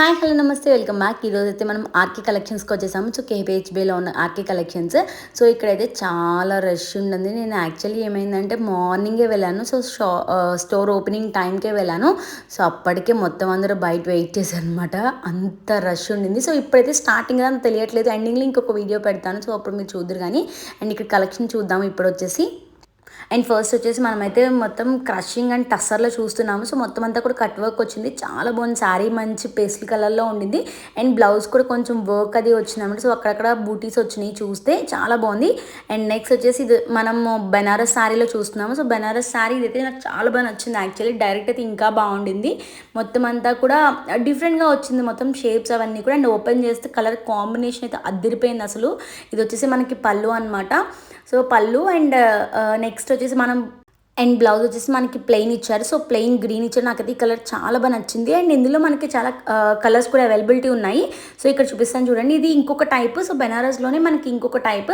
Hi hello నమస్తే. Welcome back ఈరోజు అయితే మనం ఆర్కే కలెక్షన్స్కి వచ్చేసాము. సో కేపీహెచ్బీలో ఉన్న ఆర్కే కలెక్షన్స్ సో ఇక్కడైతే చాలా రష్ ఉండింది నేను యాక్చువల్లీ ఏమైందంటే మార్నింగే వెళ్ళాను. సో షా స్టోర్ ఓపెనింగ్ టైంకే వెళ్ళాను. సో అప్పటికే మొత్తం అందరూ బయట వెయిట్ చేశారు అనమాట అంత రష్ ఉండింది. సో ఇప్పుడైతే స్టార్టింగ్ అంత తెలియట్లేదు. ఎండింగ్లో ఇంకొక వీడియో పెడతాను. సో అప్పుడు మీరు చూద్దరు కానీ. అండ్ ఇక్కడ కలెక్షన్ చూద్దాము. ఇప్పుడు వచ్చేసి అండ్ ఫస్ట్ వచ్చేసి మనమైతే మొత్తం క్రషింగ్ అండ్ టస్సర్లో చూస్తున్నాము. సో మొత్తం అంతా కూడా కట్ వర్క్ వచ్చింది. చాలా బాగుంది. శారీ మంచి పేస్టల్ కలర్లో ఉండింది. అండ్ బ్లౌజ్ కూడా కొంచెం వర్క్ అది వచ్చిందన్నమాట. సో అక్కడక్కడ బూటీస్ వచ్చినాయి చూస్తే చాలా బాగుంది. అండ్ నెక్స్ట్ వచ్చేసి ఇది మనము బెనారస్ శారీలో చూస్తున్నాము. సో బెనారస్ శారీ ఇదైతే నాకు చాలా బాగా నచ్చింది. యాక్చువల్లీ డైరెక్ట్ అయితే ఇంకా బాగుండింది. మొత్తం అంతా కూడా డిఫరెంట్గా వచ్చింది. మొత్తం షేప్స్ అవన్నీ కూడా అండ్ ఓపెన్ చేస్తే కలర్ కాంబినేషన్ అయితే అద్దరిపోయింది అసలు. ఇది వచ్చేసి మనకి పళ్ళు అనమాట సో పళ్ళు అండ్ నెక్స్ట్ వచ్చేసి మనం అండ్ బ్లౌజ్ వచ్చేసి మనకి ప్లెయిన్ ఇచ్చారు. సో ప్లెయిన్ గ్రీన్ ఇచ్చారు. నాకైతే ఈ కలర్ చాలా బాగా నచ్చింది. అండ్ ఇందులో మనకి చాలా కలర్స్ కూడా అవైలబిలిటీ ఉన్నాయి. సో ఇక్కడ చూపిస్తాను చూడండి. ఇది ఇంకొక టైప్. సో బెనారస్లోనే మనకి ఇంకొక టైప్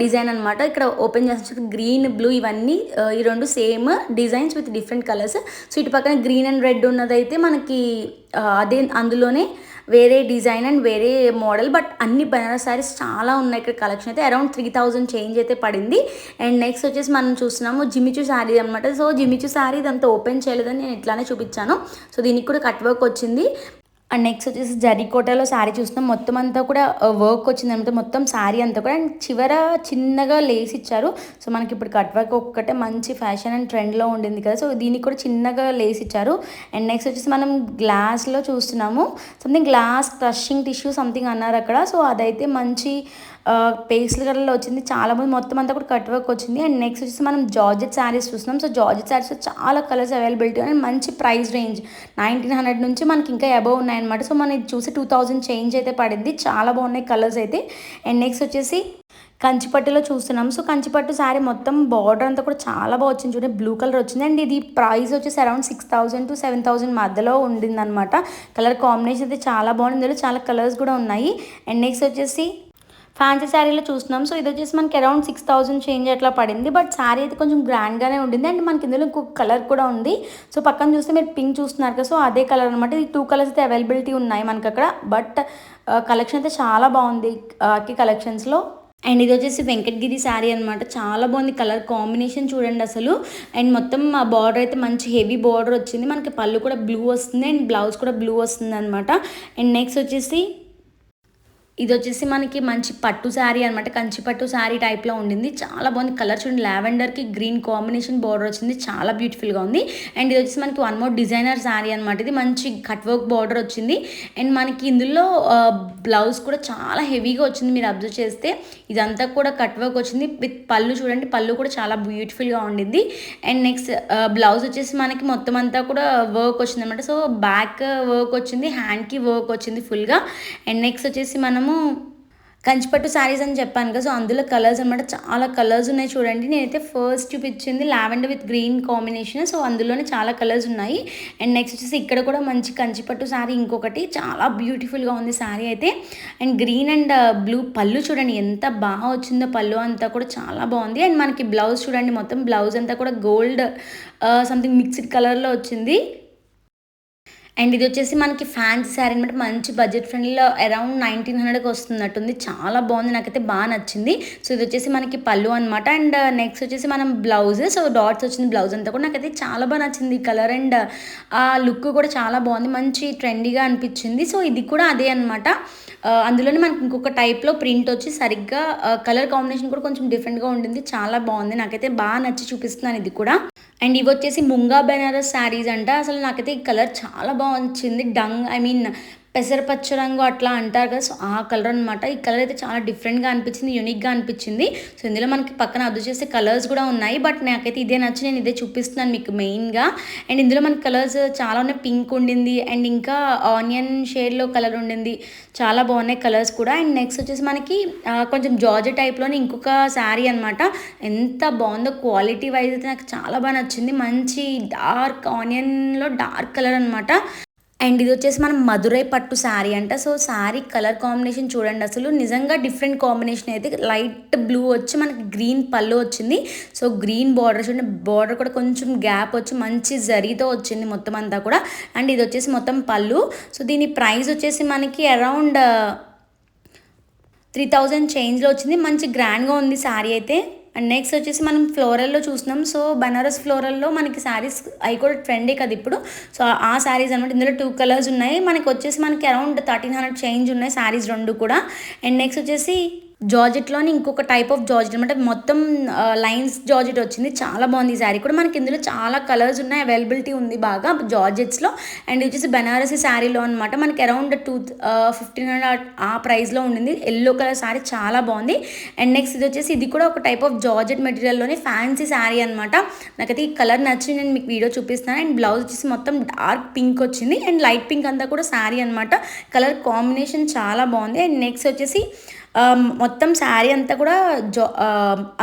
డిజైన్ అనమాట ఇక్కడ ఓపెన్ చేసిన గ్రీన్ బ్లూ ఇవన్నీ ఈ రెండు same designs with different colours. So ఇటు పక్కన గ్రీన్ అండ్ రెడ్ ఉన్నదైతే మనకి అదే అందులోనే వేరే డిజైన్ అండ్ వేరే మోడల్ బట్ అన్ని బనారస్ శారీస్ చాలా ఉన్నాయి. ఇక్కడ కలెక్షన్ అయితే అరౌండ్ త్రీ థౌజండ్ చేంజ్ అయితే పడింది. అండ్ నెక్స్ట్ వచ్చేసి మనం చూస్తున్నాము జిమిచు శారీ అనమాట సో జిమిచు శారీ ఇదంతా ఓపెన్ చేయలేదని నేను ఇట్లానే చూపించాను. సో దీనికి కూడా కట్ వర్క్ వచ్చింది. అండ్ నెక్స్ట్ వచ్చేసి జరీకోటలో శారీ చూస్తున్నాం. మొత్తం అంతా కూడా వర్క్ వచ్చింది అనమాట మొత్తం శారీ అంతా కూడా. అండ్ చివర చిన్నగా లేస్ ఇచ్చారు. సో మనకి ఇప్పుడు కట్ వర్క్ ఒక్కటే మంచి ఫ్యాషన్ అండ్ ట్రెండ్లో ఉండింది కదా. సో దీనికి కూడా చిన్నగా లేస్ ఇచ్చారు. అండ్ నెక్స్ట్ వచ్చేసి మనం గ్లాస్లో చూస్తున్నాము. Something glass crushing tissue something అన్నారు అక్కడ. సో అదైతే మంచి పేస్ట్ కలర్లో వచ్చింది. చాలా మంది మొత్తం అంతా కూడా కట్ వర్క్ వచ్చింది. అండ్ నెక్స్ట్ వచ్చేసి మనం జార్జెట్ శారీస్ చూస్తున్నాం. సో జార్జెట్ శారీస్ చాలా కలర్స్ అవైలబిలిటీ అండ్ మంచి ప్రైస్ రేంజ్ నైన్టీన్ హండ్రెడ్ నుంచి మనకి ఇంకా అబవ్ ఉన్నాయన్నమాట. సో మనం ఇది చూసి టూ థౌజండ్ చేంజ్ అయితే పడింది. చాలా బాగున్నాయి కలర్స్ అయితే. అండ్ నెక్స్ట్ వచ్చేసి కంచిపట్టులో చూస్తున్నాం. సో కంచిపట్టు శారీ మొత్తం బార్డర్ అంతా కూడా చాలా బాగా వచ్చింది చూడండి. బ్లూ కలర్ వచ్చింది. అండ్ ఇది ప్రైస్ వచ్చేసి around six thousand to seven thousand మధ్యలో ఉండిందనమాట కలర్ కాంబినేషన్ అయితే చాలా బాగుంది. చాలా కలర్స్ కూడా ఉన్నాయి. అండ్ నెక్స్ట్ వచ్చేసి ఫ్యాన్సీ శారీలో చూస్తున్నాం. సో ఇది వచ్చేసి మనకి అరౌండ్ సిక్స్ థౌసండ్ చేంజ్ అట్లా పడింది. బట్ శారీ అయితే కొంచెం గ్రాండ్గానే ఉండింది. అండ్ మనకి ఇందులో ఇంకొక కలర్ కూడా ఉంది. సో పక్కన చూస్తే మీరు పింక్ చూస్తున్నారు కదా. సో అదే కలర్ అనమాట ఇది టూ కలర్స్ అయితే అవైలబిలిటీ ఉన్నాయి మనకి అక్కడ. బట్ కలెక్షన్ అయితే చాలా బాగుంది అక్కి కలెక్షన్స్లో అండ్ ఇది వచ్చేసి వెంకటగిరి శారీ అనమాట చాలా బాగుంది కలర్ కాంబినేషన్ చూడండి అసలు. అండ్ మొత్తం మా బార్డర్ అయితే మంచి హెవీ బార్డర్ వచ్చింది. మనకి పళ్ళు కూడా బ్లూ వస్తుంది. అండ్ బ్లౌజ్ కూడా బ్లూ వస్తుంది అనమాట అండ్ నెక్స్ట్ వచ్చేసి ఇది వచ్చేసి మనకి మంచి పట్టు శారీ అనమాట కంచి పట్టు శారీ టైప్లో ఉండింది. చాలా బాగుంది. కలర్ చూడండి లావెండర్కి గ్రీన్ కాంబినేషన్ బార్డర్ వచ్చింది. చాలా బ్యూటిఫుల్గా ఉంది. అండ్ ఇది వచ్చేసి మనకి వన్ మోర్ డిజైనర్ శారీ అనమాట ఇది మంచి కట్ వర్క్ బార్డర్ వచ్చింది. అండ్ మనకి ఇందులో బ్లౌజ్ కూడా చాలా హెవీగా వచ్చింది మీరు అబ్జర్వ్ చేస్తే. ఇదంతా కూడా కట్ వర్క్ వచ్చింది. విత్ పళ్ళు చూడండి పళ్ళు కూడా చాలా బ్యూటిఫుల్గా ఉండింది. అండ్ నెక్స్ట్ బ్లౌజ్ వచ్చేసి మనకి మొత్తం అంతా కూడా వర్క్ వచ్చింది అనమాట సో బ్యాక్ వర్క్ వచ్చింది హ్యాండ్కి వర్క్ వచ్చింది ఫుల్గా. అండ్ నెక్స్ట్ వచ్చేసి మనం మనము కంచిపట్టు శారీస్ అని చెప్పాను కదా సో అందులో కలర్స్ అనమాట చాలా కలర్స్ ఉన్నాయి చూడండి. నేనైతే ఫస్ట్ చూపించింది lavender with green combination so అందులోనే చాలా కలర్స్ ఉన్నాయి. అండ్ నెక్స్ట్ వచ్చేసి ఇక్కడ కూడా మంచి కంచిపట్టు శారీ ఇంకొకటి చాలా బ్యూటిఫుల్గా ఉంది శారీ అయితే. అండ్ గ్రీన్ అండ్ బ్లూ పళ్ళు చూడండి ఎంత బాగా వచ్చిందో పళ్ళు అంతా కూడా చాలా బాగుంది. అండ్ మనకి బ్లౌజ్ చూడండి మొత్తం బ్లౌజ్ అంతా కూడా గోల్డ్ సంథింగ్ మిక్స్డ్ కలర్లో వచ్చింది. అండ్ ఇది వచ్చేసి మనకి ఫ్యాన్సీ శారీ అనమాట మంచి బడ్జెట్ ఫ్రెండ్లీలో అరౌండ్ నైన్టీన్ హండ్రెడ్కి వస్తున్నట్టుంది. చాలా బాగుంది. నాకైతే బాగా నచ్చింది. సో ఇది వచ్చేసి మనకి పళ్ళు అనమాట అండ్ uh, నెక్స్ట్ వచ్చేసి మనం బ్లౌజ్ సో డాట్స్ వచ్చింది బ్లౌజ్ అంతా కూడా నాకైతే చాలా బాగా నచ్చింది. కలర్ అండ్ uh, ఆ లుక్ కూడా చాలా బాగుంది. మంచి ట్రెండీగా అనిపించింది. సో ఇది కూడా అదే అనమాట uh, అందులోనే మనకి ఇంకొక టైప్లో ప్రింట్ వచ్చి సరిగ్గా కలర్ కాంబినేషన్ కూడా కొంచెం డిఫరెంట్గా ఉండింది. చాలా బాగుంది. నాకైతే బాగా నచ్చి చూపిస్తున్నాను ఇది కూడా. అండ్ ఇవి వచ్చేసి ముంగా బెనారస్ శారీస్ అంట. అసలు నాకైతే ఈ కలర్ చాలా బాగా వచ్చింది డంగ్ ఐ మీన్ పెసరపచ్చ రంగు అట్లా అంటారు కదా సో ఆ కలర్ అనమాట ఈ కలర్ అయితే చాలా డిఫరెంట్గా అనిపించింది యూనిక్గా అనిపించింది. సో ఇందులో మనకి పక్కన అదు చేసే కలర్స్ కూడా ఉన్నాయి. బట్ నాకైతే ఇదే నచ్చి నేను ఇదే చూపిస్తున్నాను మీకు మెయిన్గా అండ్ ఇందులో మనకి కలర్స్ చాలా ఉన్నాయి. పింక్ ఉండింది. అండ్ ఇంకా ఆనియన్ షేడ్లో కలర్ ఉండింది. చాలా బాగున్నాయి కలర్స్ కూడా. అండ్ నెక్స్ట్ వచ్చేసి మనకి కొంచెం జార్జ్ టైప్లోనే ఇంకొక శారీ అనమాట ఎంత బాగుందో క్వాలిటీ వైజ్ అయితే నాకు చాలా బాగా నచ్చింది. మంచి డార్క్ ఆనియన్లో డార్క్ కలర్ అనమాట అండ్ ఇది వచ్చేసి మనం మధురై పట్టు శారీ అంట. సో శారీ కలర్ కాంబినేషన్ చూడండి. అసలు నిజంగా డిఫరెంట్ కాంబినేషన్ అయితే లైట్ బ్లూ వచ్చి మనకి గ్రీన్ పళ్ళు వచ్చింది. సో గ్రీన్ బార్డర్ చూడండి. బార్డర్ కూడా కొంచెం గ్యాప్ వచ్చి మంచి జరీతో వచ్చింది మొత్తం అంతా కూడా. అండ్ ఇది వచ్చేసి మొత్తం పళ్ళు. సో దీని ప్రైస్ వచ్చేసి మనకి అరౌండ్ త్రీ థౌజండ్ చేంజ్లో వచ్చింది. మంచి గ్రాండ్గా ఉంది శారీ అయితే. అండ్ నెక్స్ట్ వచ్చేసి మనం ఫ్లోరల్లో చూస్తున్నాం. సో బనారస్ ఫ్లోరల్లో మనకి శారీస్ అవి కూడా ట్రెండే కదా ఇప్పుడు. సో ఆ శారీస్ అనమాట ఇందులో టూ కలర్స్ ఉన్నాయి. మనకి వచ్చేసి మనకి అరౌండ్ థర్టీన్ హండ్రెడ్ చేంజ్ ఉన్నాయి శారీస్ రెండు కూడా. అండ్ నెక్స్ట్ వచ్చేసి జార్జెట్లోని ఇంకొక టైప్ ఆఫ్ జార్జెట్ అనమాట. మొత్తం లైన్స్ జార్జెట్ వచ్చింది. చాలా బాగుంది ఈ శారీ కూడా. మనకి ఇందులో చాలా కలర్స్ ఉన్నాయి. అవైలబిలిటీ ఉంది బాగా జార్జెట్స్లో. అండ్ వచ్చేసి బెనారసీ శారీలో అనమాట. మనకి అరౌండ్ టూ ఫిఫ్టీన్ హండ్రెడ్ ఆ ప్రైస్లో ఉండింది. ఎల్లో కలర్ శారీ చాలా బాగుంది. అండ్ నెక్స్ట్ ఇది వచ్చేసి ఇది కూడా ఒక టైప్ ఆఫ్ జార్జెట్ మెటీరియల్లోనే ఫ్యాన్సీ శారీ అనమాట. నాకైతే ఈ కలర్ నచ్చి నేను మీకు వీడియో చూపిస్తాను అండ్ బ్లౌజ్ వచ్చేసి మొత్తం డార్క్ పింక్ వచ్చింది. అండ్ లైట్ పింక్ అంతా కూడా శారీ అనమాట. కలర్ కాంబినేషన్ చాలా బాగుంది. అండ్ నెక్స్ట్ వచ్చేసి Um, మొత్తం శారీ అంతా కూడా జా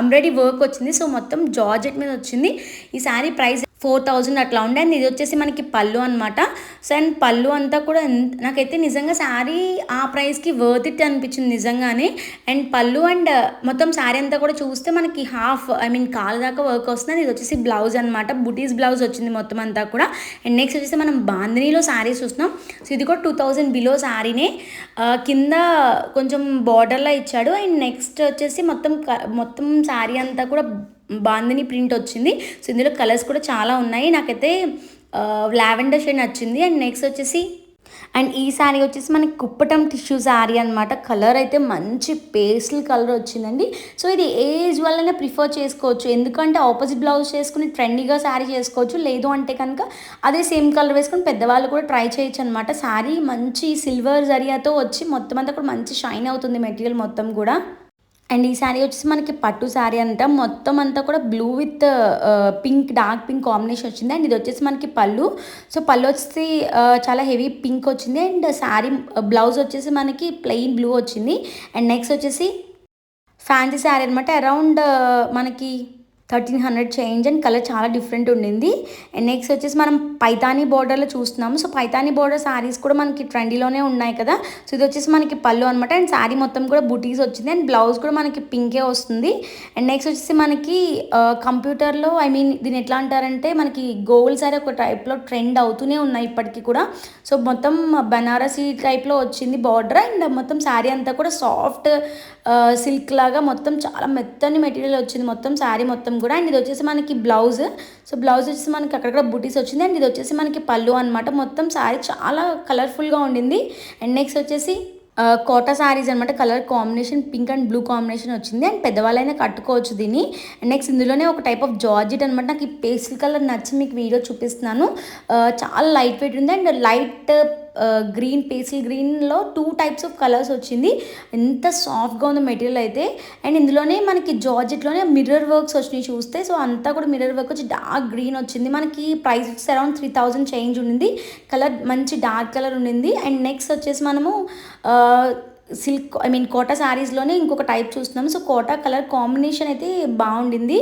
అంబ్రాయిడరీ వర్క్ వచ్చింది. సో మొత్తం జార్జెట్ మీద వచ్చింది. ఈ శారీ ప్రైస్ ఫోర్ థౌజండ్ అట్లా ఉండే. అండ్ ఇది వచ్చేసి మనకి పళ్ళు అనమాట సో అండ్ పళ్ళు అంతా కూడా నాకైతే నిజంగా శారీ ఆ ప్రైస్కి వర్త్ ఇట్ అనిపించింది నిజంగానే. అండ్ పళ్ళు అండ్ మొత్తం శారీ అంతా కూడా చూస్తే మనకి హాఫ్ ఐ మీన్ కాలు దాకా వర్క్ వస్తుంది. ఇది వచ్చేసి బ్లౌజ్ అనమాట బుటీస్ బ్లౌజ్ వచ్చింది మొత్తం అంతా కూడా. అండ్ నెక్స్ట్ వచ్చేసి మనం బాందినీలో శారీస్ చూస్తున్నాం. సో ఇది కూడా టూ థౌజండ్ బిలో శారీనే. కింద కొంచెం బార్డర్లో ఇచ్చాడు. అండ్ నెక్స్ట్ వచ్చేసి మొత్తం మొత్తం శారీ అంతా కూడా బాందిని ప్రింట్ వచ్చింది. సో ఇందులో కలర్స్ కూడా చాలా ఉన్నాయి. నాకైతే లావెండర్ షేడ్ నచ్చింది. అండ్ నెక్స్ట్ వచ్చేసి అండ్ ఈ శారీ వచ్చేసి మనకి కుప్పటం టిష్యూ శారీ అనమాట కలర్ అయితే మంచి పేస్టల్ కలర్ వచ్చిందండి. సో ఇది ఏజ్ వల్లనే ప్రిఫర్ చేసుకోవచ్చు. ఎందుకంటే ఆపోజిట్ బ్లౌజ్ చేసుకుని ట్రెండీగా శారీ చేసుకోవచ్చు. లేదు అంటే కనుక అదే సేమ్ కలర్ వేసుకుని పెద్దవాళ్ళు కూడా ట్రై చేయొచ్చు అనమాట శారీ మంచి సిల్వర్ జరియాతో వచ్చి మొత్తం అంతా కూడా మంచి షైన్ అవుతుంది మెటీరియల్ మొత్తం కూడా. అండ్ ఈ శారీ వచ్చేసి మనకి పట్టు శారీ అంట. మొత్తం అంతా కూడా blue with pink dark pink combination వచ్చింది. అండ్ ఇది వచ్చేసి మనకి పళ్ళు. సో పళ్ళు వచ్చేసి uh, చాలా హెవీ పింక్ వచ్చింది. అండ్ శారీ uh, బ్లౌజ్ వచ్చేసి మనకి ప్లెయిన్ బ్లూ వచ్చింది. అండ్ నెక్స్ట్ వచ్చేసి ఫ్యాన్సీ శారీ అనమాట అరౌండ్ uh, మనకి thirteen hundred change and colour చాలా డిఫరెంట్ ఉండింది. అండ్ నెక్స్ట్ వచ్చేసి మనం పైతానీ బోర్డర్లో చూస్తున్నాము. సో పైతానీ బోర్డర్ శారీస్ కూడా మనకి ట్రెండీలోనే ఉన్నాయి కదా. సో ఇది వచ్చేసి మనకి పళ్ళు అనమాట అండ్ శారీ మొత్తం కూడా బుటీస్ వచ్చింది. అండ్ బ్లౌజ్ కూడా మనకి పింకే వస్తుంది. అండ్ నెక్స్ట్ వచ్చేసి మనకి కంప్యూటర్లో ఐ మీన్ దీన్ని ఎట్లా అంటారంటే మనకి గోల్డ్ శారీ ఒక టైప్లో ట్రెండ్ అవుతూనే ఉన్నాయి ఇప్పటికీ కూడా. సో మొత్తం బనారసీ టైప్లో వచ్చింది బార్డర్ అండ్ మొత్తం శారీ అంతా కూడా సాఫ్ట్ సిల్క్ లాగా మొత్తం చాలా మెత్తని మెటీరియల్ వచ్చింది. మొత్తం శారీ మొత్తం కూడా. అండ్ ఇది వచ్చేసి మనకి బ్లౌజ్. సో బ్లౌజ్ వచ్చేసి మనకి అక్కడక్కడ బుటీస్ వచ్చింది. అండ్ ఇది వచ్చేసి మనకి పళ్ళు అనమాట మొత్తం శారీ చాలా కలర్ఫుల్గా ఉండింది. అండ్ నెక్స్ట్ వచ్చేసి కోటా శారీస్ అనమాట colour combination pink and blue combination వచ్చింది. అండ్ పెద్దవాళ్ళైనా కట్టుకోవచ్చు దీన్ని. అండ్ నెక్స్ట్ ఇందులోనే ఒక టైప్ ఆఫ్ జార్జెట్ అనమాట నాకు ఈ పేస్టల్ కలర్ నచ్చి మీకు వీడియో చూపిస్తున్నాను. చాలా లైట్ వెయిట్ ఉంది. అండ్ లైట్ గ్రీన్ పేస్టల్ గ్రీన్లో టూ టైప్స్ ఆఫ్ కలర్స్ వచ్చింది. ఎంత సాఫ్ట్గా ఉంది మెటీరియల్ అయితే. అండ్ ఇందులోనే మనకి జార్జెట్లోనే మిర్రర్ వర్క్స్ వచ్చినాయి చూస్తే. సో అంతా కూడా మిర్రర్ వర్క్ వచ్చి డార్క్ గ్రీన్ వచ్చింది. మనకి ప్రైస్ వచ్చేసి అరౌండ్ త్రీ థౌజండ్ చేంజ్ ఉండింది. కలర్ మంచి డార్క్ కలర్ ఉండింది. అండ్ నెక్స్ట్ వచ్చేసి మనము సిల్క్ ఐ మీన్ కోటా శారీస్లోనే ఇంకొక టైప్ చూస్తున్నాము. సో కోటా కలర్ కాంబినేషన్ అయితే బాగుండింది.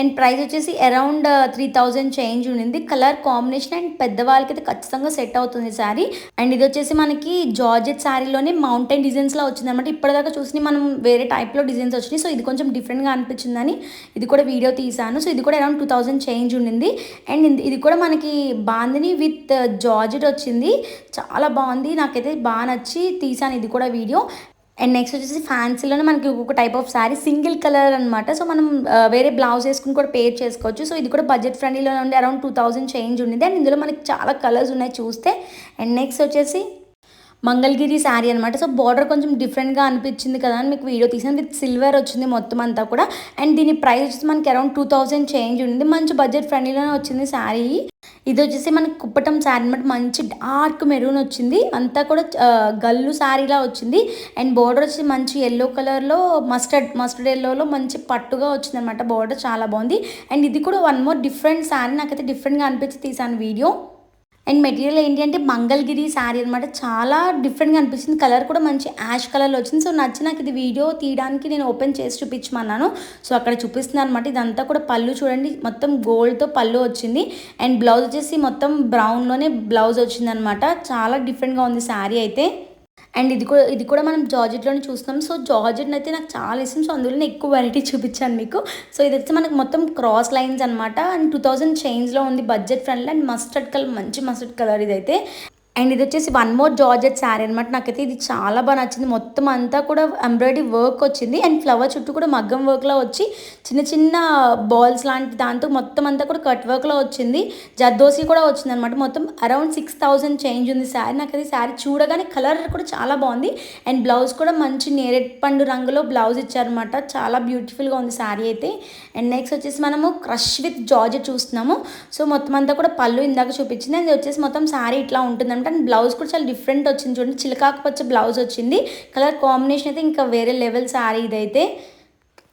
అండ్ ప్రైస్ వచ్చేసి అరౌండ్ త్రీ థౌజండ్ చేంజ్ ఉండింది. కలర్ కాంబినేషన్ అండ్ పెద్దవాళ్ళకి అయితే ఖచ్చితంగా సెట్ అవుతుంది శారీ అండ్ ఇది వచ్చేసి మనకి జార్జెట్ శారీలోనే మౌంటైన్ డిజైన్స్లో వచ్చింది అనమాట ఇప్పటిదాకా చూసి మనం వేరే టైప్లో డిజైన్స్ వచ్చినాయి. సో ఇది కొంచెం డిఫరెంట్గా అనిపించిందని ఇది కూడా వీడియో తీసాను సో ఇది కూడా అరౌండ్ టూ థౌజండ్ చేంజ్ ఉండింది. అండ్ ఇది కూడా మనకి బాందిని విత్ uh, జార్జెట్ వచ్చింది. చాలా బాగుంది. నాకైతే బాగా నచ్చి తీసాను ఇది కూడా వీడియో అండ్ నెక్స్ట్ వచ్చేసి ఫ్యాన్సీలోనే మనకి ఒక్కొక్క type of saree single colour అనమాట సో మనం uh, వేరే బ్లౌజ్ వేసుకుని కూడా పేర్ చేసుకోవచ్చు. సో ఇది కూడా బడ్జెట్ ఫ్రెండ్లీలో ఉండి అరౌండ్ టూ థౌజండ్ చేంజ్ ఉండింది. అండ్ ఇందులో మనకి చాలా కలర్స్ ఉన్నాయి చూస్తే. అండ్ నెక్స్ట్ వచ్చేసి మంగళగిరి శారీ అనమాట సో బార్డర్ కొంచెం డిఫరెంట్గా అనిపించింది కదా అని మీకు వీడియో తీసాను. విత్ సిల్వర్ వచ్చింది మొత్తం అంతా కూడా. అండ్ దీని ప్రైస్ వచ్చేసి మనకి అరౌండ్ టూ థౌజండ్ చేంజ్ ఉంది మంచి బడ్జెట్ ఫ్రెండ్లీలోనే వచ్చింది శారీ ఇది వచ్చేసి మనకి కుప్పటం శారీ అనమాట మంచి డార్క్ మెరూన్ వచ్చింది. అంతా కూడా గల్లు శారీలా వచ్చింది. అండ్ బోర్డర్ వచ్చి మంచి ఎల్లో కలర్లో మస్టర్డ్ మస్టర్డ్ ఎల్లోలో మంచి పట్టుగా వచ్చింది అనమాట బోర్డర్ చాలా బాగుంది. అండ్ ఇది కూడా వన్ మోర్ డిఫరెంట్ శారీ నాకైతే డిఫరెంట్గా అనిపించి తీసాను వీడియో అండ్ మెటీరియల్ ఏంటి అంటే మంగళగిరి శారీ అనమాట చాలా డిఫరెంట్గా అనిపించింది కలర్ కూడా మంచి యాష్ కలర్లో వచ్చింది. సో నచ్చి నాకు ఇది వీడియో తీయడానికి నేను ఓపెన్ చేసి చూపించమన్నాను. సో అక్కడ చూపిస్తున్నాను అనమాట ఇదంతా కూడా పళ్ళు చూడండి. మొత్తం గోల్డ్తో పళ్ళు వచ్చింది. అండ్ బ్లౌజ్ వచ్చేసి మొత్తం బ్రౌన్లోనే బ్లౌజ్ వచ్చింది అనమాట చాలా డిఫరెంట్గా ఉంది శారీ అయితే. అండ్ ఇది కూడా ఇది కూడా మనం జార్జెట్లోనే చూస్తున్నాం. సో జార్జెట్ అయితే నాకు చాలా ఇష్టం. సో అందులోనే ఎక్కువ వెరైటీ చూపించాను మీకు. సో ఇది వచ్చి మనకు మొత్తం క్రాస్ లైన్స్ అనమాట అండ్ టూ థౌజండ్ చేంజ్లో ఉంది budget friendly and mustard colour మంచి మస్టర్డ్ కలర్ ఇదైతే. అండ్ ఇది వచ్చేసి వన్ మోర్ జార్జెట్ శారీ అనమాట నాకైతే ఇది చాలా బాగా నచ్చింది. మొత్తం అంతా కూడా ఎంబ్రాయిడరీ వర్క్ వచ్చింది. అండ్ ఫ్లవర్ చుట్టూ కూడా మగ్గం వర్క్లో వచ్చి చిన్న చిన్న బాల్స్ లాంటి దాంతో మొత్తం అంతా కూడా కట్ వర్క్లో వచ్చింది. జర్దోసి కూడా వచ్చింది అనమాట మొత్తం అరౌండ్ సిక్స్ థౌసండ్ చేంజ్ ఉంది శారీ. నాకు అది శారీ చూడగానే కలర్ కూడా చాలా బాగుంది. అండ్ బ్లౌజ్ కూడా మంచి నేరేడ్ పండు రంగులో బ్లౌజ్ ఇచ్చారనమాట చాలా బ్యూటిఫుల్గా ఉంది శారీ అయితే. అండ్ నెక్స్ట్ వచ్చేసి మనము క్రష్ విత్ జార్జెట్ చూస్తున్నాము. సో మొత్తం అంతా కూడా పళ్ళు ఇందాక చూపించింది. అండ్ వచ్చేసి మొత్తం శారీ ఇట్లా ఉంటుంది అనమాట అండ్ బ్లౌజ్ కూడా చాలా డిఫరెంట్ వచ్చింది. చూడండి చిలకాకు పచ్చ బ్లౌజ్ వచ్చింది. కలర్ కాంబినేషన్ అయితే ఇంకా వేరే లెవెల్ శారీ ఇదైతే.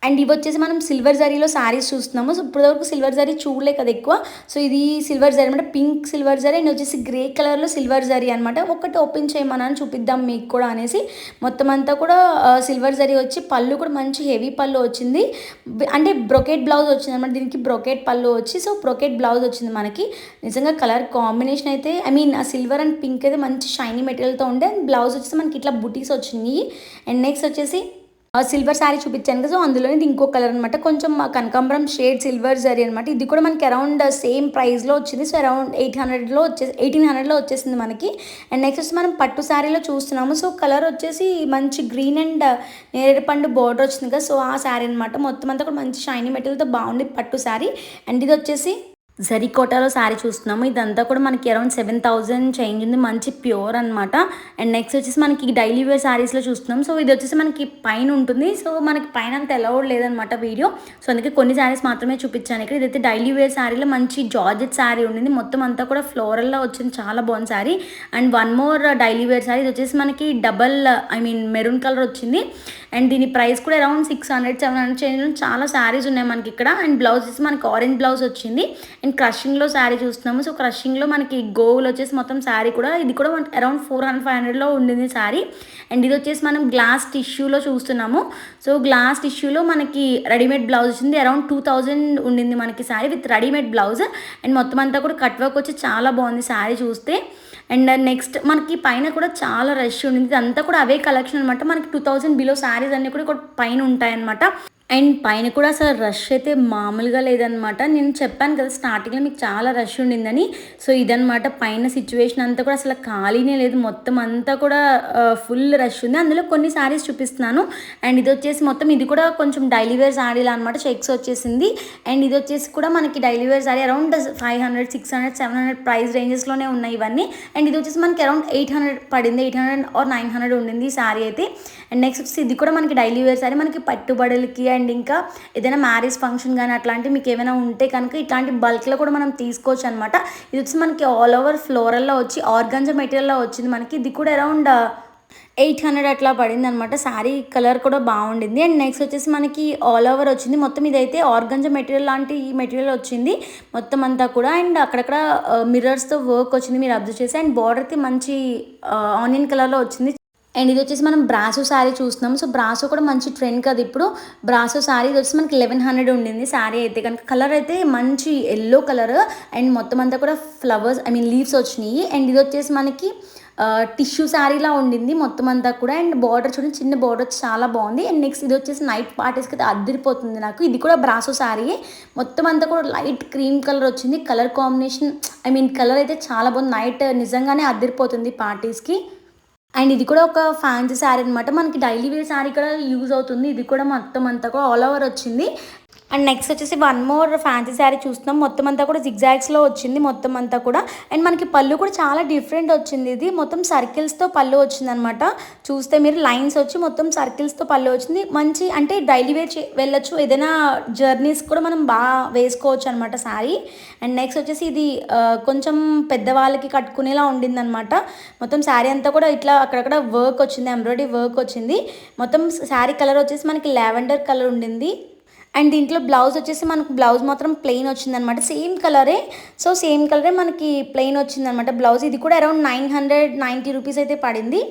అండ్ ఇవి వచ్చేసి మనం సిల్వర్ జరీలో శారీస్ చూస్తున్నాము. సో ఇప్పటివరకు సిల్వర్ జరీ చూడలే కదా ఎక్కువ. సో ఇది సిల్వర్ జరీ అనమాట పింక్ సిల్వర్ జరీ అండ్ వచ్చేసి గ్రే కలర్లో సిల్వర్ జరీ అనమాట ఒకటి ఓపెన్ చేయమని చూపిద్దాం మీకు కూడా అనేసి. మొత్తం అంతా కూడా సిల్వర్ జరీ వచ్చి పళ్ళు కూడా మంచి హెవీ పళ్ళు వచ్చింది. అంటే బ్రొకెట్ బ్లౌజ్ వచ్చింది అనమాట దీనికి బ్రొకెట్ పళ్ళు వచ్చి సో బ్రొకెట్ బ్లౌజ్ వచ్చింది మనకి. నిజంగా కలర్ కాంబినేషన్ అయితే ఐ మీన్ ఆ సిల్వర్ అండ్ పింక్ అయితే మంచి షైనీ మెటీరియల్తో ఉండే. అండ్ బ్లౌజ్ వచ్చేసి మనకి ఇట్లా బుటీస్ వచ్చినాయి. అండ్ నెక్స్ట్ వచ్చేసి సిల్వర్ శారీ చూపించాను కదా సో అందులోనే ఇది ఇంకో కలర్ అనమాట కొంచెం కనకాంబరం షేడ్ సిల్వర్ జరీ అనమాట ఇది కూడా మనకి అరౌండ్ సేమ్ ప్రైస్లో వచ్చింది. సో అరౌండ్ ఎయిట్ హండ్రెడ్లో వచ్చేసి ఎయిటీన్ హండ్రెడ్లో వచ్చేసింది మనకి. అండ్ నెక్స్ట్ వచ్చి మనం పట్టు శారీలో చూస్తున్నాము. సో కలర్ వచ్చేసి మంచి గ్రీన్ అండ్ నేరేడు పండు బార్డర్ వచ్చింది కదా సో ఆ శారీ అనమాట మొత్తం అంతా కూడా మంచి షైనీ మెటీరియల్తో బాగుంది పట్టు శారీ అండ్ ఇది వచ్చేసి జరీకోటాలో శారీ చూస్తున్నాము. ఇదంతా కూడా మనకి అరౌండ్ సెవెన్ థౌజండ్ చేంజ్ ఉంది. మంచి ప్యూర్ అనమాట అండ్ నెక్స్ట్ వచ్చేసి మనకి డైలీ వేర్ శారీస్లో చూస్తున్నాం. సో ఇది వచ్చేసి మనకి పైన ఉంటుంది. సో మనకి పైన అంత అలౌడ్ లేదనమాట వీడియో. సో అందుకే కొన్ని శారీస్ మాత్రమే చూపించాను ఇక్కడ. ఇదైతే డైలీ వేర్ శారీలో మంచి జార్జెట్ శారీ ఉండింది. మొత్తం అంతా కూడా ఫ్లోరల్లో వచ్చింది. చాలా బాగుంది saree and one more daily wear saree ఇది వచ్చేసి మనకి double I mean maroon colour వచ్చింది. అండ్ దీని ప్రైస్ కూడా around six hundred seven hundred change చాలా శారీస్ ఉన్నాయి మనకి ఇక్కడ. అండ్ బ్లౌజ్ వచ్చేసి మనకి ఆరెంజ్ బ్లౌజ్ వచ్చింది. అండ్ క్రషింగ్లో శారీ చూస్తున్నాము. సో క్రషింగ్లో మనకి గోవులు వచ్చేసి మొత్తం శారీ కూడా ఇది కూడా అరౌండ్ ఫోర్ హండ్రెడ్ ఫైవ్ హండ్రెడ్లో ఉండింది శారీ. అండ్ ఇది వచ్చేసి మనం గ్లాస్ టిష్యూలో చూస్తున్నాము. సో గ్లాస్ టిష్యూలో మనకి రెడీమేడ్ బ్లౌజ్ వచ్చింది. అరౌండ్ టూ థౌజండ్ ఉండింది మనకి saree with readymade blouse. And మొత్తం అంతా కూడా కట్ వర్క్ వచ్చి చాలా బాగుంది శారీ చూస్తే. అండ్ నెక్స్ట్ మనకి పైన కూడా చాలా రష్ ఉండింది. ఇదంతా కూడా అవే కలెక్షన్ అనమాట మనకి టూ థౌజండ్ బిలో శారీస్ అన్నీ కూడా ఇక్కడ పైన ఉంటాయన్నమాట. అండ్ పైన కూడా అసలు రష్ అయితే మామూలుగా లేదనమాట నేను చెప్పాను కదా స్టార్టింగ్లో మీకు చాలా రష్ ఉండిందని. సో ఇదనమాట పైన సిచ్యువేషన్ అంతా కూడా అసలు ఖాళీనే లేదు. మొత్తం అంతా కూడా ఫుల్ రష్ ఉంది. అందులో కొన్ని శారీస్ చూపిస్తున్నాను. అండ్ ఇది వచ్చేసి మొత్తం ఇది కూడా కొంచెం డైలీ వేర్ శారీలా అనమాట చెక్స్ వచ్చేసింది. అండ్ ఇది వచ్చేసి కూడా మనకి daily wear saree around five hundred six hundred seven hundred price రేంజెస్లోనే ఉన్నాయి ఇవన్నీ. అండ్ ఇది వచ్చేసి మనకి అరౌండ్ ఎయిట్ హండ్రెడ్ పడింది. Eight hundred or nine hundred ఉండింది ఈ శారీ అయితే. అండ్ నెక్స్ట్ వచ్చేసి ఇది కూడా మనకి డైలీ వేర్ శారీ మనకి పట్టుబడులకి అండ్ అండ్ ఇంకా ఏదైనా మ్యారేజ్ ఫంక్షన్ కానీ అట్లాంటివి మీకు ఏమైనా ఉంటే కనుక ఇట్లాంటి బల్క్లో కూడా మనం తీసుకోవచ్చు అనమాట ఇది వచ్చి మనకి ఆల్ ఓవర్ ఫ్లోరల్లో వచ్చి ఆర్గంజా మెటీరియల్లో వచ్చింది మనకి. ఇది కూడా అరౌండ్ ఎయిట్ హండ్రెడ్ అట్లా పడింది అనమాట శారీ కలర్ కూడా బాగుండింది. అండ్ నెక్స్ట్ వచ్చేసి మనకి ఆల్ ఓవర్ వచ్చింది. మొత్తం ఇదైతే ఆర్గంజ మెటీరియల్ లాంటి ఈ మెటీరియల్ వచ్చింది. మొత్తం అంతా కూడా. అండ్ అక్కడక్కడ uh, మిర్రర్స్తో వర్క్ వచ్చింది మీరు అబ్జర్వ్ చేసి అండ్ బార్డర్కి మంచి uh, ఆనియన్ కలర్లో వచ్చింది. అండ్ ఇది వచ్చేసి మనం బ్రాసో శారీ చూస్తున్నాం. సో బ్రాసో కూడా మంచి ట్రెండ్ కదా ఇప్పుడు. బ్రాసో శారీ ఇది వచ్చి మనకి లెవెన్ హండ్రెడ్ ఉండింది. శారీ అయితే కనుక కలర్ అయితే మంచి ఎల్లో కలర్ అండ్ మొత్తం అంతా కూడా ఫ్లవర్స్ ఐ మీన్ లీవ్స్ వచ్చినాయి. అండ్ ఇది వచ్చేసి మనకి టిష్యూ శారీలా ఉండింది మొత్తం అంతా కూడా. అండ్ బార్డర్ చూడండి చిన్న బార్డర్ చాలా బాగుంది. అండ్ నెక్స్ట్ ఇది వచ్చేసి నైట్ పార్టీస్కి అయితే అద్దరిపోతుంది నాకు. ఇది కూడా బ్రాసో శారీ మొత్తం అంతా కూడా లైట్ క్రీమ్ కలర్ వచ్చింది. Colour combination I mean colour అయితే చాలా బాగుంది. నైట్ నిజంగానే అద్దరిపోతుంది పార్టీస్కి అండ్ ఇది కూడా ఒక ఫ్యాన్సీ శారీ అనమాట మనకి డైలీ వేర్ శారీ కూడా యూజ్ అవుతుంది. ఇది కూడా మొత్తం అంతా కూడా ఆల్ ఓవర్ వచ్చింది. అండ్ నెక్స్ట్ వచ్చేసి వన్ మోర్ ఫ్యాన్సీ శారీ చూస్తున్నాం. మొత్తం అంతా కూడా జిగ్జాగ్స్లో వచ్చింది. మొత్తం అంతా కూడా. అండ్ మనకి పళ్ళు కూడా చాలా డిఫరెంట్ వచ్చింది ఇది. మొత్తం సర్కిల్స్తో పళ్ళు వచ్చింది అనమాట చూస్తే మీరు లైన్స్ వచ్చి మొత్తం సర్కిల్స్తో పళ్ళు వచ్చింది. మంచి అంటే డైలీ వేర్ వెళ్ళొచ్చు. ఏదైనా జర్నీస్ కూడా మనం బాగా వేసుకోవచ్చు అనమాట శారీ అండ్ నెక్స్ట్ వచ్చేసి ఇది కొంచెం పెద్దవాళ్ళకి కట్టుకునేలా ఉండిందనమాట మొత్తం శారీ అంతా కూడా ఇట్లా అక్కడక్కడ వర్క్ వచ్చింది. ఎంబ్రాయిడరీ వర్క్ వచ్చింది. మొత్తం శారీ కలర్ వచ్చేసి మనకి లావెండర్ కలర్ ఉండింది. అండ్ దీంట్లో బ్లౌజ్ వచ్చేసి మనకు బ్లౌజ్ మాత్రం ప్లెయిన్ వచ్చిందనమాట. సేమ్ కలరే సో సేమ్ కలరే మనకి ప్లెయిన్ వచ్చిందనమాట బ్లౌజ్. ఇది కూడా around nine hundred ninety rupees అయితే పడింది.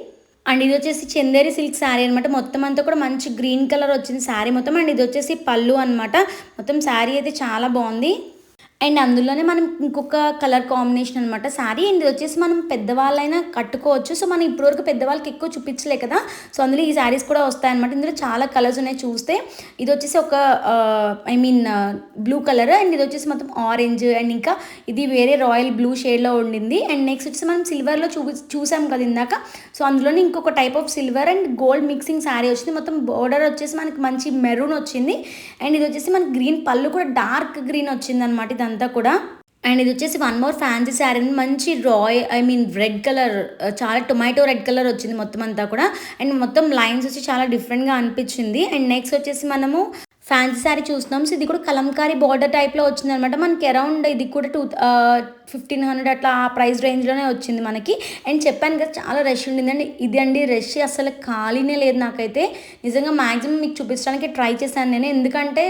అండ్ ఇది వచ్చేసి చందేరి సిల్క్ శారీ అనమాట మొత్తం అంతా కూడా మంచి గ్రీన్ కలర్ వచ్చింది శారీ మొత్తం. అండ్ ఇది వచ్చేసి పళ్ళు అనమాట మొత్తం శారీ అయితే చాలా బాగుంది. అండ్ అందులోనే మనం ఇంకొక కలర్ కాంబినేషన్ అనమాట శారీ అండ్ ఇది వచ్చేసి మనం పెద్దవాళ్ళైనా కట్టుకోవచ్చు. సో మనం ఇప్పటివరకు పెద్దవాళ్ళకి ఎక్కువ చూపించలే కదా. సో అందులో ఈ శారీస్ కూడా వస్తాయన్నమాట. ఇందులో చాలా కలర్స్ ఉన్నాయి చూస్తే. ఇది వచ్చేసి ఒక I mean blue colour. And ఇది వచ్చేసి మొత్తం ఆరెంజ్. అండ్ ఇంకా ఇది వేరే రాయల్ బ్లూ షేడ్లో ఉండింది. అండ్ నెక్స్ట్ వచ్చేసి మనం సిల్వర్లో చూపి చూసాం కదా ఇందాక. సో అందులోనే ఇంకొక type of silver and gold mixing saree వచ్చింది. మొత్తం బోర్డర్ వచ్చేసి మనకి మంచి మెరూన్ వచ్చింది. అండ్ ఇది వచ్చేసి మనకి గ్రీన్ పళ్ళు కూడా డార్క్ గ్రీన్ వచ్చింది అనమాట ఇదంతా కూడా. అండ్ ఇది వచ్చేసి వన్ మోర్ ఫ్యాన్సీ శారీ మంచి రాయ్ ఐ మీన్ రెడ్ కలర్ చాలా టొమాటో రెడ్ కలర్ వచ్చింది మొత్తం అంతా కూడా. అండ్ మొత్తం లైన్స్ వచ్చి చాలా డిఫరెంట్గా అనిపించింది. అండ్ నెక్స్ట్ వచ్చేసి మనము ఫ్యాన్సీ శారీ చూస్తున్నాం. సో ఇది కూడా కలంకారీ బార్డర్ టైప్లో వచ్చింది అనమాట మనకి అరౌండ్ ఇది కూడా టూ ఫిఫ్టీన్ హండ్రెడ్ అట్లా ఆ ప్రైస్ రేంజ్లోనే వచ్చింది మనకి. అండ్ చెప్పాను కదా చాలా రష్ ఉండిందండి ఇది అండి రష్ అసలు ఖాళీనే లేదు నాకైతే. నిజంగా మ్యాక్సిమం మీకు చూపించడానికి ట్రై చేశాను నేను. ఎందుకంటే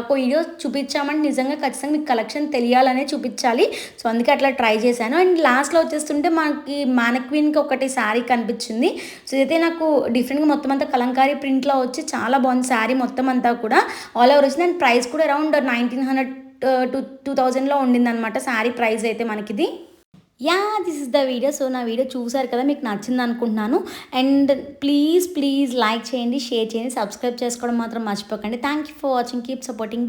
ఒక వీడియో చూపించామంటే నిజంగా ఖచ్చితంగా మీకు కలెక్షన్ తెలియాలనే చూపించాలి. సో అందుకే అట్లా ట్రై చేశాను. అండ్ లాస్ట్లో వచ్చేస్తుంటే మనకి మానక్వీన్కి ఒకటి శారీ కనిపించింది. సో ఇదైతే నాకు డిఫరెంట్గా మొత్తం అంతా కలంకారీ ప్రింట్లో వచ్చి చాలా బాగుంది శారీ మొత్తం అంతా కూడా. ఆల్ ఓవర్ వచ్చింది. అండ్ ప్రైస్ కూడా around nineteen hundred two two థౌజండ్లో ఉండిందనమాట శారీ ప్రైస్ అయితే మనకిది. Yeah this is the video so నా వీడియో చూసారు కదా మీకు నచ్చింది అనుకుంటున్నాను. అండ్ ప్లీజ్ ప్లీజ్ లైక్ చేయండి షేర్ చేయండి సబ్స్క్రైబ్ చేసుకోవడం మాత్రం మర్చిపోకండి. Thank you for watching keep supporting